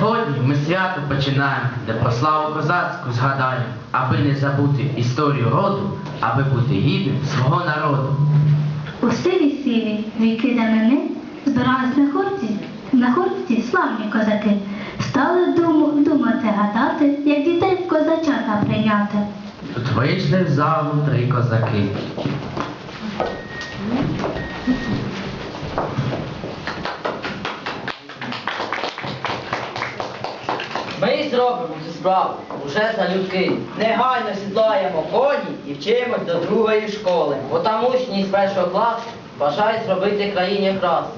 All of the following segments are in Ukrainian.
Сьогодні ми свято починаємо, де про славу козацьку згадаємо, аби не забути історію роду, аби бути гідним свого народу. У селі сиві віки давнини збирались на хорці, на хорці славні козаки. Стали думу, думати гадати, як дітей в козачата прийняти. Тут вийшли в залу три козаки. Зробимо цю справу уже залюбки. Негайно сідлаємо коні і вчимось до другої школи. Бо там учні з першого класу бажають зробити країні красу,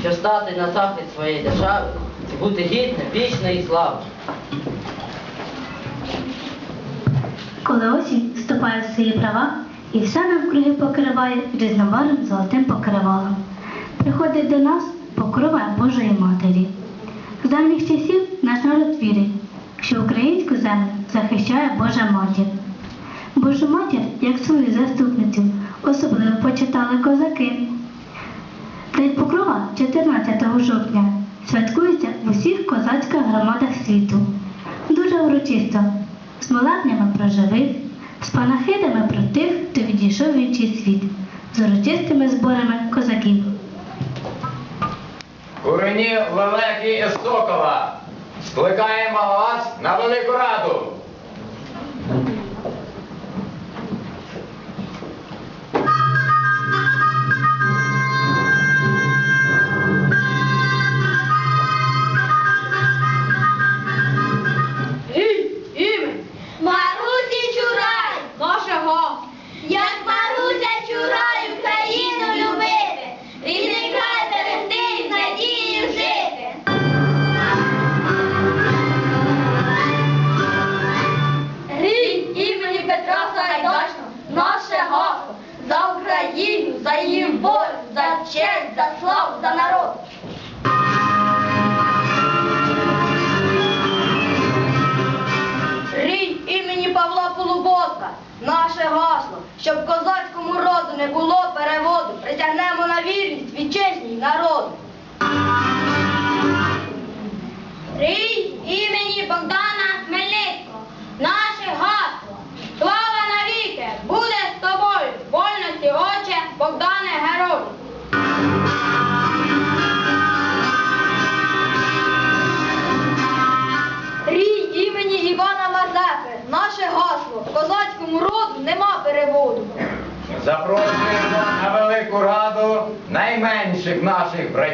щоб стати на захист своєї держави і бути гідним вічної слави. Коли осінь вступає в свої права і все навкруги покриває різнобарвним золотим покривалом. Приходить до нас покрова Божої Матері. З давніх часів наш народ вірить, що українську землю захищає Божа матір. Божу матір, як свою заступницю, особливо почитали козаки. День Покрова 14 жовтня святкується в усіх козацьких громадах світу. Дуже урочисто, з молебнями про живих, з панахидами про тих, хто відійшов в інший світ, з урочистими зборами козаків. Курені лелеки сокола. Скликаємо вас на велику раду.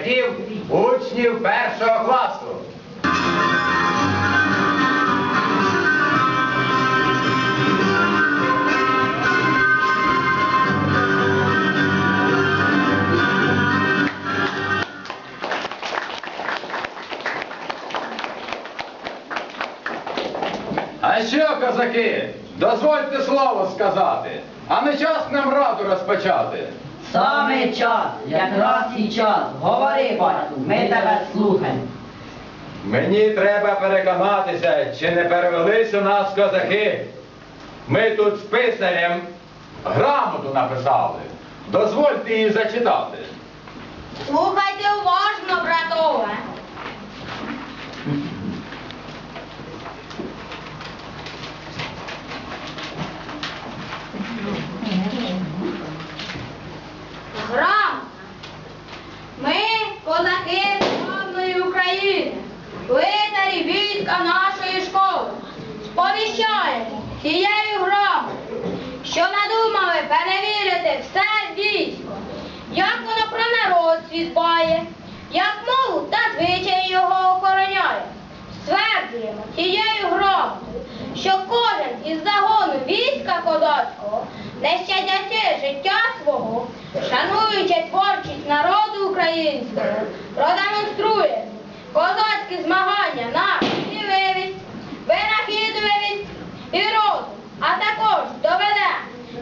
Наших учнів першого класу. А що, козаки, дозвольте слово сказати, а не час нам раду розпочати. Саме час, якраз і час. Говори, батьку, ми тебе слухаємо. Мені треба переконатися, чи не перевелись у нас козаки. Ми тут з писарем грамоту написали. Дозвольте її зачитати. Слухайте уважно, братове. Продемонструє козацькі змагання на сміливість, винахідливість і розум, а також доведе,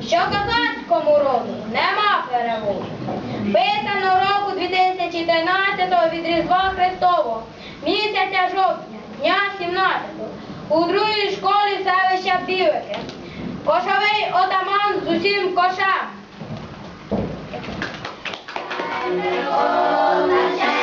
що козацькому роду нема переводу. Писано року 2013 від Різдва Христового, місяця жовтня, дня 17-го, у другій школі селища Білики. Кошовий отаман з усім кошем. Наченьке,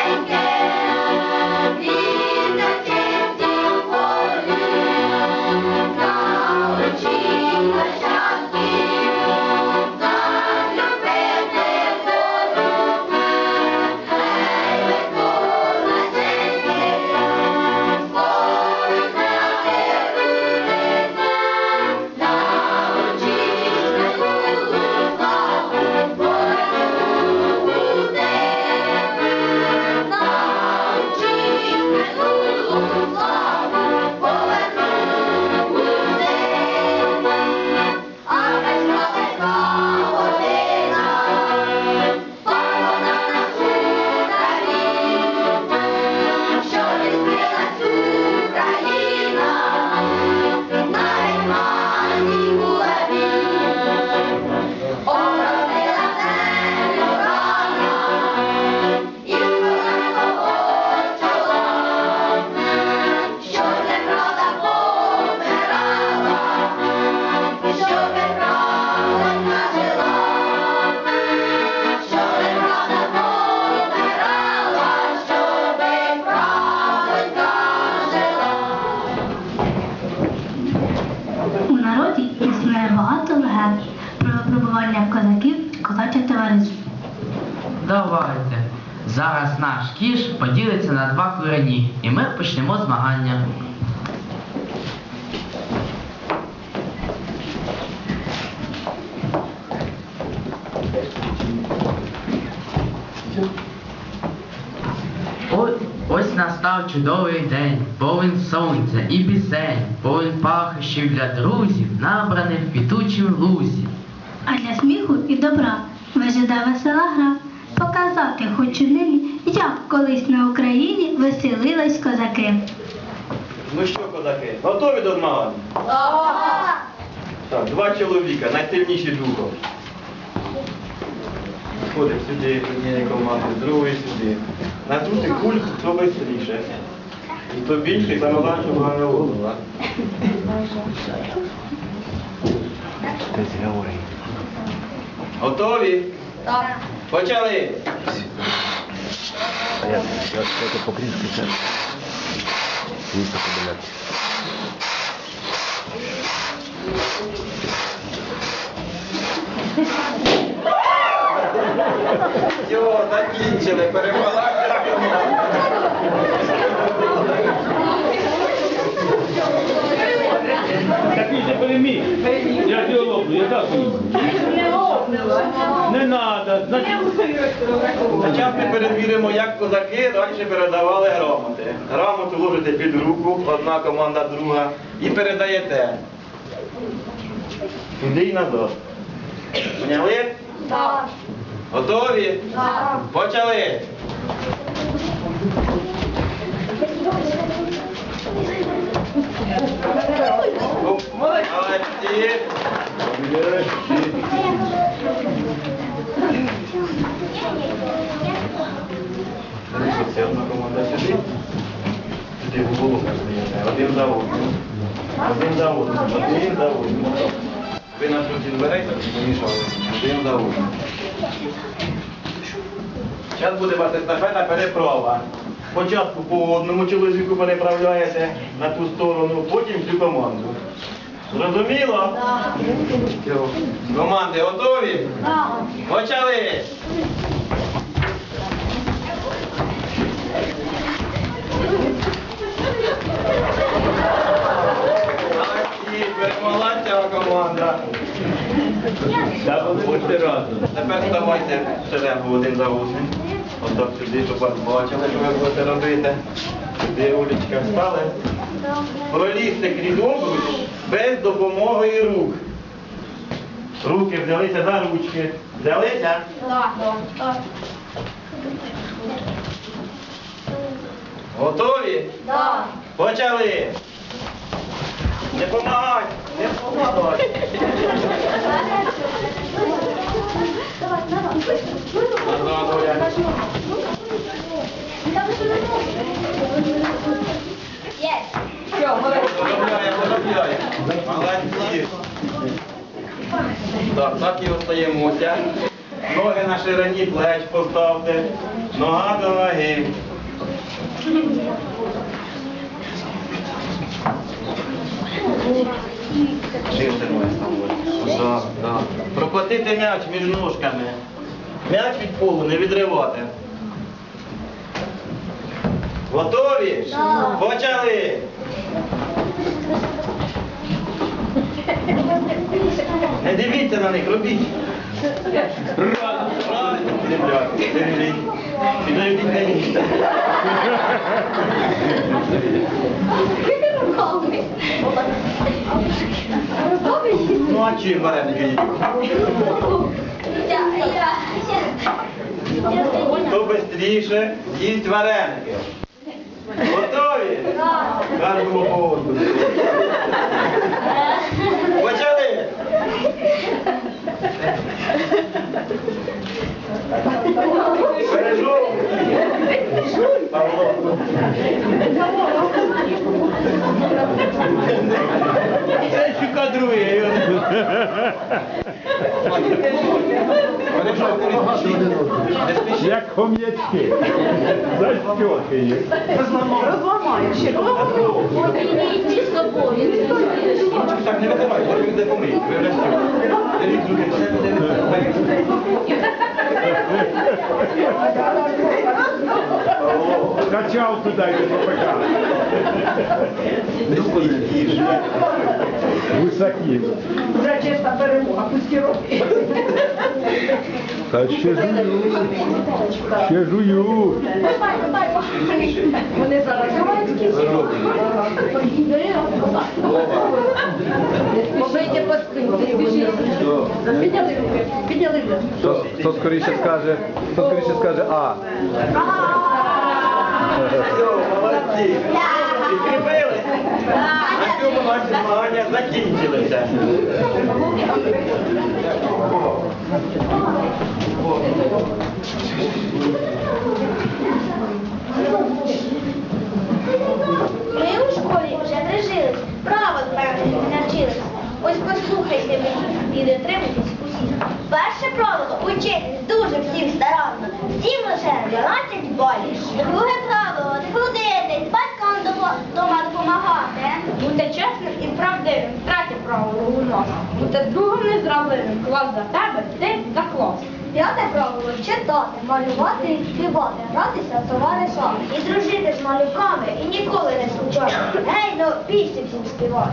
поділиться на два корені, і ми почнемо змагання. Ось, настав чудовий день, повен сонця і пісень, повен пахощів для друзів, набраних в квітучім лузі. А для сміху і добра вижида весела гра. Показати хочу нині, як колись на Україні веселились козаки. Ну що, козаки, готові до змагань? Так, два чоловіка, найсильніші духом. Ходимо сюди, однієї команди, другої сюди. На тути кульку, хто швидше. І хто більше, і саме головне, щоб була не голову, а? сейчас. Так. Почали! Йо, закінчили, перемагати. Такий же переміг. Я тебе лоплю, я так їм. Не треба, значить, Зараз ми перевіримо, як козаки раніше передавали грамоти. Грамоту ложите під руку, одна команда, друга, і передаєте. Туди і назад. Поняли? Так. Готові? Так. Почали! Молодці! Це одна команда сюди. Сюди в голову стоїте. Один за. Один за. Один за. Ви на тут берете, помішали. Один за. Зараз буде ваша естафета переправа. Спочатку по одному чоловіку переправляєте на ту сторону, потім всю команду. Зрозуміло? Команди готові? Почали! Перемогла ця команда. бути разом. Тепер ставайте шеренгу один за одним. Отак сюди, щоб вас бачили, що ви будете робити. Сюди Олічка встали. Пролізьте крізь обруч без допомоги рук. Руки взялися за ручки. Взялися? Так. Так. Готові? Так. Почали! Не помагай! Не помагай! Назад, Оля. Поробляє, поробляє. Молодці. Так, так і остаємося. Ноги на ширині плеч поставте. Нога до ноги. Так. Прокотити м'яч між ножками. М'яч від полу не відривати. Готові? Так. Почали! Не дивіться на них, робіть. Правильно. Підійдіть на. Ну а чим вареники їдуть? Хто швидше їсть вареники? Готові? Кажемо поводу. Почали! Бережу. Павло. Це що кадрує. Не спішіть. Розламаю ще. Застьоки. Іди з собою. Так, не видавай, не помий. Ви вже все. Качав туди і попекав. Високі. Вже чиста перемога, пусті роки. Та ще жую. Ще жую. Вони зараз Побийте по спинці. Підняли руки, підняли руки. Хто, скоріше скаже, хто скоріше скаже А. Все, молодці. Підкріпили. На цьому наші змагання закінчилися. Ми у школі вже прижились, правил певних не навчились. Ось послухайте мені і дотримуйтесь усіх. Перше правило учитись дуже всім старанно. Всім лише 12 балів. Друге батькам дома- дома допомагати. Бути чесним і правдивим. Третє правило у нас. Бути другом незрадливим. Клас за тебе, ти за клас. П'яте правило читати, малювати і співати, гратися з товаришами. І дружити з малюками і ніколи не скучати. Гей, ну пісні всім співати.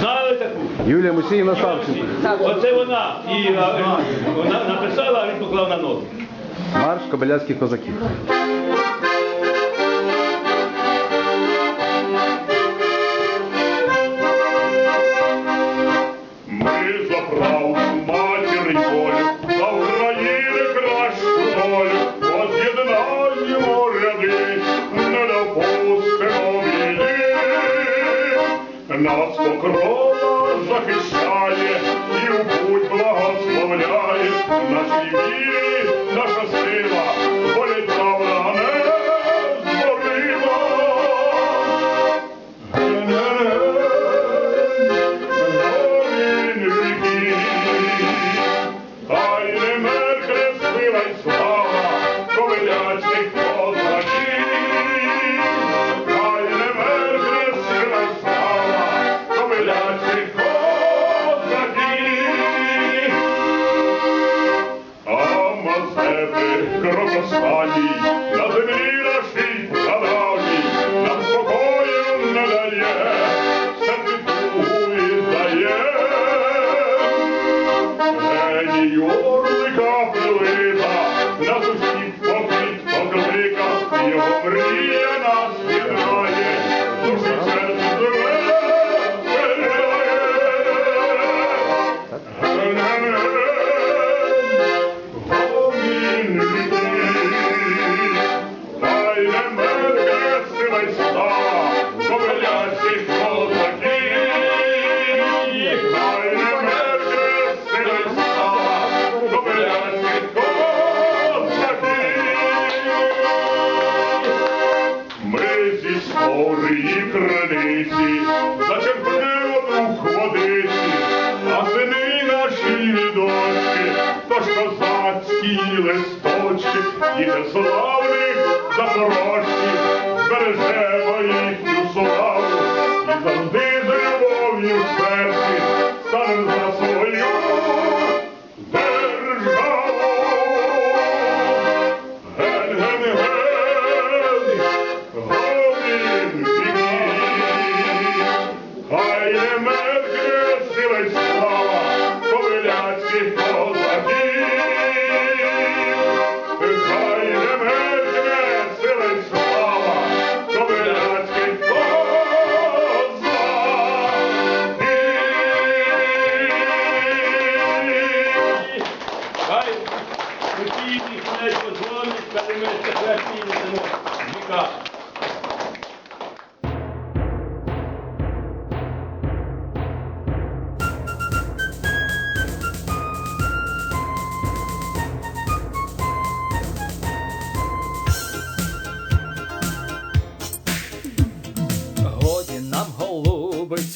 Знали таку? Юлія Мусіївна Савченко. Оце вона і а, вона написала, а він поклав на ногу. Марш кобиляцьких козаків. Нас покрова захищає і в путь благословляє. Нашій вірі Sali. Листочки, діти славних запорожців, береже їхню славу і завжди з любов'ю в серці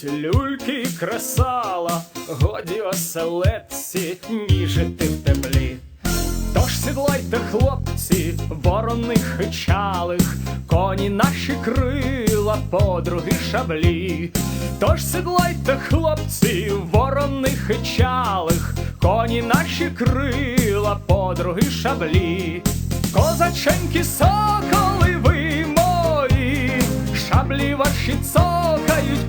голубить люльки і кресала, годі оселедці ніжити в теплі. Тож сідлайте, хлопці, вороних і чалих, коні наші крила, подруги шаблі. Тож сідлайте, хлопці, вороних і чалих, коні наші крила, подруги шаблі. Козаченькі соколи ви мої, шаблі ваші цокають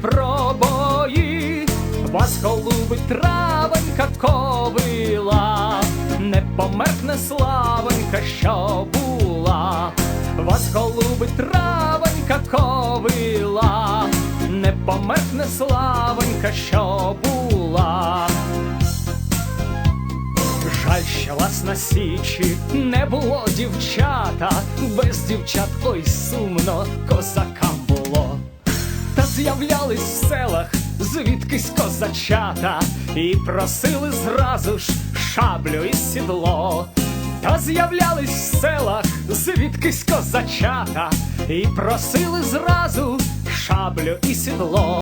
пробої, вас голубить травенька ковила, не померкне славенька, що була, вас голубить травенька ковила, не померкне славенька, що була. Жаль, що вас на січі не було дівчата, без дівчат ой сумно. Та з'являлись в селах звідкись козачата, і просили зразу ж шаблю і сідло. Та з'являлись в селах звідкись козачата, і просили зразу шаблю і сідло.